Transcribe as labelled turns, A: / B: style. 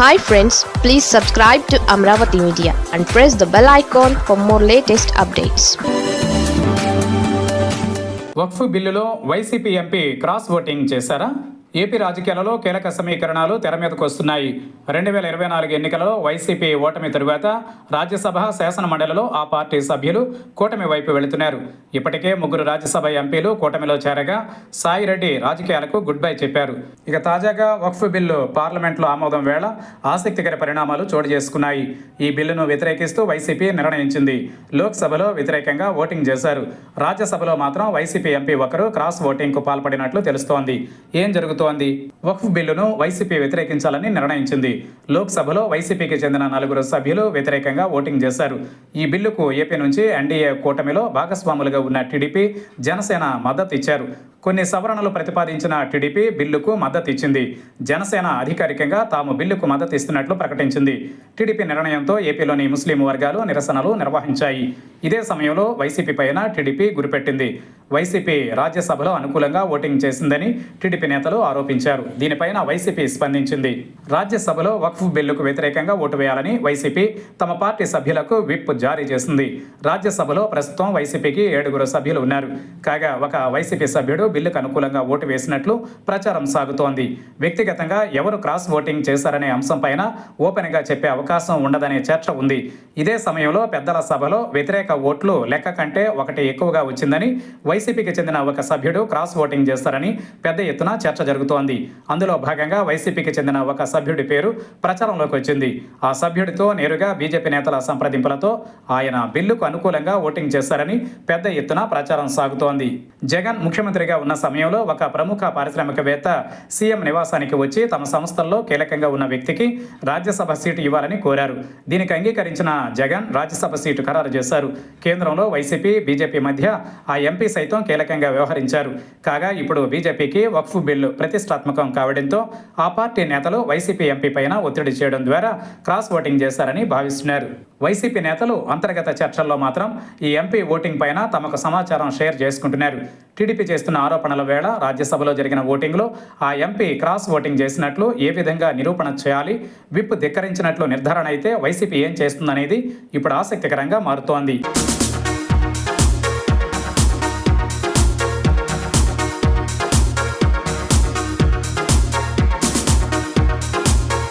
A: Hi friends please subscribe to Amaravati media and press the bell icon for more latest updates
B: వక్ఫ్ బిల్లులో YCP MP cross voting చేశారా? AP రాజకీయాలలో కీలక సమీకరణాలు తెర మీదకు వస్తున్నాయి. రెండు వేల ఇరవై నాలుగు ఎన్నికలలో వైసీపీ ఓటమి తరువాత రాజ్యసభ శాసన మండలిలో ఆ పార్టీ సభ్యులు కూటమి వైపు వెళుతున్నారు. ఇప్పటికే ముగ్గురు రాజ్యసభ ఎంపీలు కూటమిలో చేరగా సాయిరెడ్డి రాజకీయాలకు గుడ్ బై చెప్పారు. ఇక తాజాగా వక్ఫ్ బిల్లు పార్లమెంట్లో ఆమోదం వేళ ఆసక్తికర పరిణామాలు చోటు చేసుకున్నాయి. ఈ బిల్లును వ్యతిరేకిస్తూ వైసీపీ నిర్ణయించింది. లోక్సభలో వ్యతిరేకంగా ఓటింగ్ చేశారు. రాజ్యసభలో మాత్రం వైసీపీ ఎంపీ ఒకరు క్రాస్ ఓటింగ్కు పాల్పడినట్లు తెలుస్తోంది. ఏం జరుగుతుంది? వక్ఫ్ బిల్లును వైసీపీ వ్యతిరేకించాలని నిర్ణయించింది. లోక్సభలో వైసీపీకి చెందిన నలుగురు సభ్యులు వ్యతిరేకంగా ఓటింగ్ చేశారు. ఈ బిల్లుకు ఏపీ నుంచి ఎన్డీఏ కూటమిలో భాగస్వాములుగా ఉన్న టీడీపీ జనసేన మద్దతు ఇచ్చారు. కొన్ని సవరణలు ప్రతిపాదించిన టీడీపీ బిల్లుకు మద్దతు ఇచ్చింది. జనసేన అధికారికంగా తాము బిల్లుకు మద్దతు ఇస్తున్నట్లు ప్రకటించింది. టీడీపీ నిర్ణయంతో ఏపీలోని ముస్లిం వర్గాలు నిరసనలు నిర్వహించాయి. ఇదే సమయంలో వైసీపీ పైన టీడీపీ గురిపెట్టింది. వైసీపీ రాజ్యసభలో అనుకూలంగా ఓటింగ్ చేసిందని టీడీపీ నేతలు ఆరోపించారు. దీనిపైన వైసీపీ స్పందించింది. రాజ్యసభలో వక్ఫ్ బిల్లుకు వ్యతిరేకంగా ఓటు వేయాలని వైసీపీ తమ పార్టీ సభ్యులకు విప్ జారీ చేసింది. రాజ్యసభలో ప్రస్తుతం వైసీపీకి ఏడుగురు సభ్యులు ఉన్నారు. కాగా ఒక వైసీపీ సభ్యుడు బిల్లుకు అనుకూలంగా ఓటు వేసినట్లు ప్రచారం సాగుతోంది. వ్యక్తిగతంగా ఎవరు క్రాస్ ఓటింగ్ చేశారనే అంశంపైన ఓపెన్గా చెప్పే అవకాశం ఉండదనే చర్చ ఉంది. ఇదే సమయంలో పెద్దల సభలో వ్యతిరేక ఓట్లు లెక్క కంటే ఒకటి ఎక్కువగా వచ్చిందని వైసీపీకి చెందిన ఒక సభ్యుడు క్రాస్ ఓటింగ్ చేస్తారని పెద్ద ఎత్తున చర్చ జరుగుతోంది. అందులో భాగంగా వైసీపీకి చెందిన ఒక సభ్యుడి పేరు ప్రచారంలోకి వచ్చింది. ఆ సభ్యుడితో నేరుగా బీజేపీ నేతల సంప్రదింపులతో ఆయన బిల్లుకు అనుకూలంగా ఓటింగ్ చేస్తారని పెద్ద ఎత్తున ప్రచారం సాగుతోంది. జగన్ ముఖ్యమంత్రిగా ఉన్న సమయంలో ఒక ప్రముఖ పారిశ్రామికవేత్త సీఎం నివాసానికి వచ్చి తమ సంస్థల్లో కీలకంగా ఉన్న వ్యక్తికి రాజ్యసభ సీటు ఇవ్వాలని కోరారు. దీనికి అంగీకరించిన జగన్ రాజ్యసభ సీటు ఖరారు చేశారు. కేంద్రంలో వైసీపీ బీజేపీ మధ్య ఆ ఎంపీ సైతం కీలకంగా వ్యవహరించారు. కాగా ఇప్పుడు బీజేపీకి వక్ఫ్ బిల్లు ప్రతిష్టాత్మకం కావడంతో ఆ పార్టీ నేతలు వైసీపీ ఎంపీ పైన ఒత్తిడి చేయడం ద్వారా క్రాస్ ఓటింగ్ చేశారని భావిస్తున్నారు. వైసీపీ నేతలు అంతర్గత చర్చల్లో మాత్రం ఈ ఎంపీ ఓటింగ్ పైన తమకు సమాచారం షేర్ చేసుకుంటున్నారు. టీడీపీ చేస్తున్న ఆరోపణల వేళ రాజ్యసభలో జరిగిన ఓటింగ్లో ఆ ఎంపీ క్రాస్ ఓటింగ్ చేసినట్లు ఏ విధంగా నిరూపణ చేయాలి విప్ ధిక్కరించినట్లు నిర్ధారణ అయితే వైసీపీ ఏం చేస్తుందనేది ఇప్పుడు ఆసక్తికరంగా మారుతోంది.